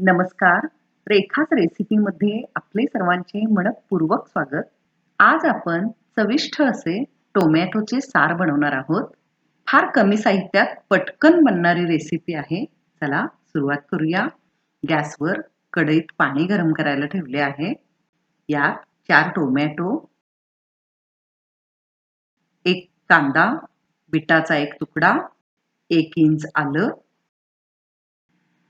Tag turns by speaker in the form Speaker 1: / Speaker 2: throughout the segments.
Speaker 1: नमस्कार. रेखाच रेसिपीमध्ये आपले सर्वांचे मनपूर्वक स्वागत. आज आपण चविष्ट असे टोमॅटोचे सार बनवणार आहोत. फार कमी साहित्यात पटकन बनणारी रेसिपी आहे. चला सुरुवात करूया. गॅसवर कढईत पाणी गरम करायला ठेवले आहे. यात चार टोमॅटो एक कांदा बिटाचा एक तुकडा एक इंच आलं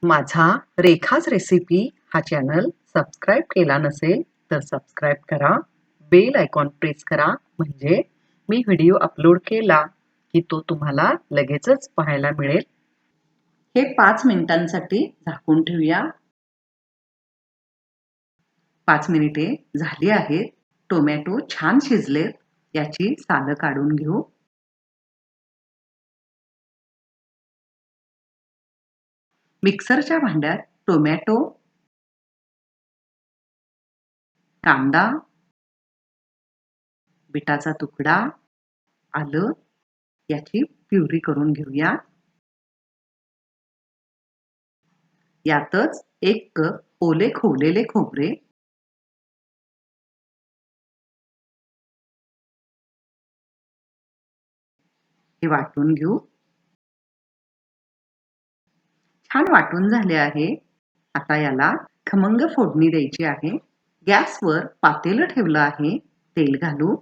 Speaker 1: माझा रेखाच रेसिपी हा चॅनल सबस्क्राईब केला नसेल तर सबस्क्राईब करा. बेल आयकॉन प्रेस करा. म्हणजे मी व्हिडिओ अपलोड केला की तो तुम्हाला लगेचच पाहायला मिळेल. हे पाच मिनिटांसाठी झाकून ठेवूया. पाच मिनिटे झाली आहेत. टोमॅटो छान शिजलेत. याची सालं काढून घेऊ. मिक्सरच्या भांड्यात टोमॅटो कांदा बिटाचा तुकडा आलं याची प्युरी करून घेऊया. यातच एक कप ओले खोवलेले खोबरे हे वाटून घेऊ. छान वाटून झाले आहे. आता याला खमंग फोडणी द्यायची आहे. गॅसवर पातेलं ठेवलं आहे. तेल घालू.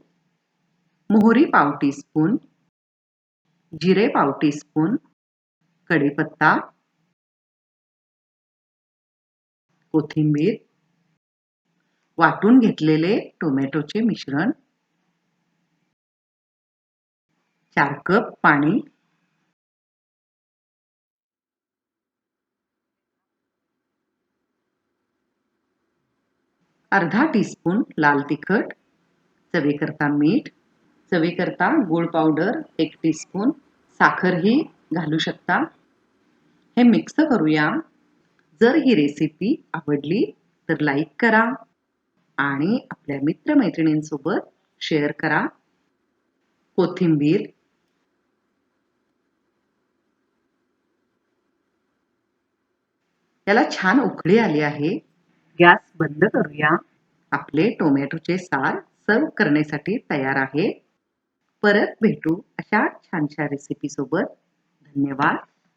Speaker 1: मोहरी पाव टीस्पून. जिरे पाव टीस्पून. कढीपत्ता. कोथिंबीर. वाटून घेतलेले टोमॅटोचे मिश्रण. चार कप पाणी. अर्धा टीस्पून लाल तिखट चवीकरता मीठ चवीकरता गूळ पावडर एक टीस्पून साखरही घालू शकता. हे मिक्स करूया. जर ही रेसिपी आवडली तर लाईक करा आणि आपल्या मित्रमैत्रिणींसोबत शेअर करा. कोथिंबीर. याला छान उकळी आली आहे. गॅस बंद करूया. आपले टोमॅटोचे सार सर्व करण्यासाठी तयार आहे. परत भेटू अशा छानशा रेसिपी सोबत. धन्यवाद.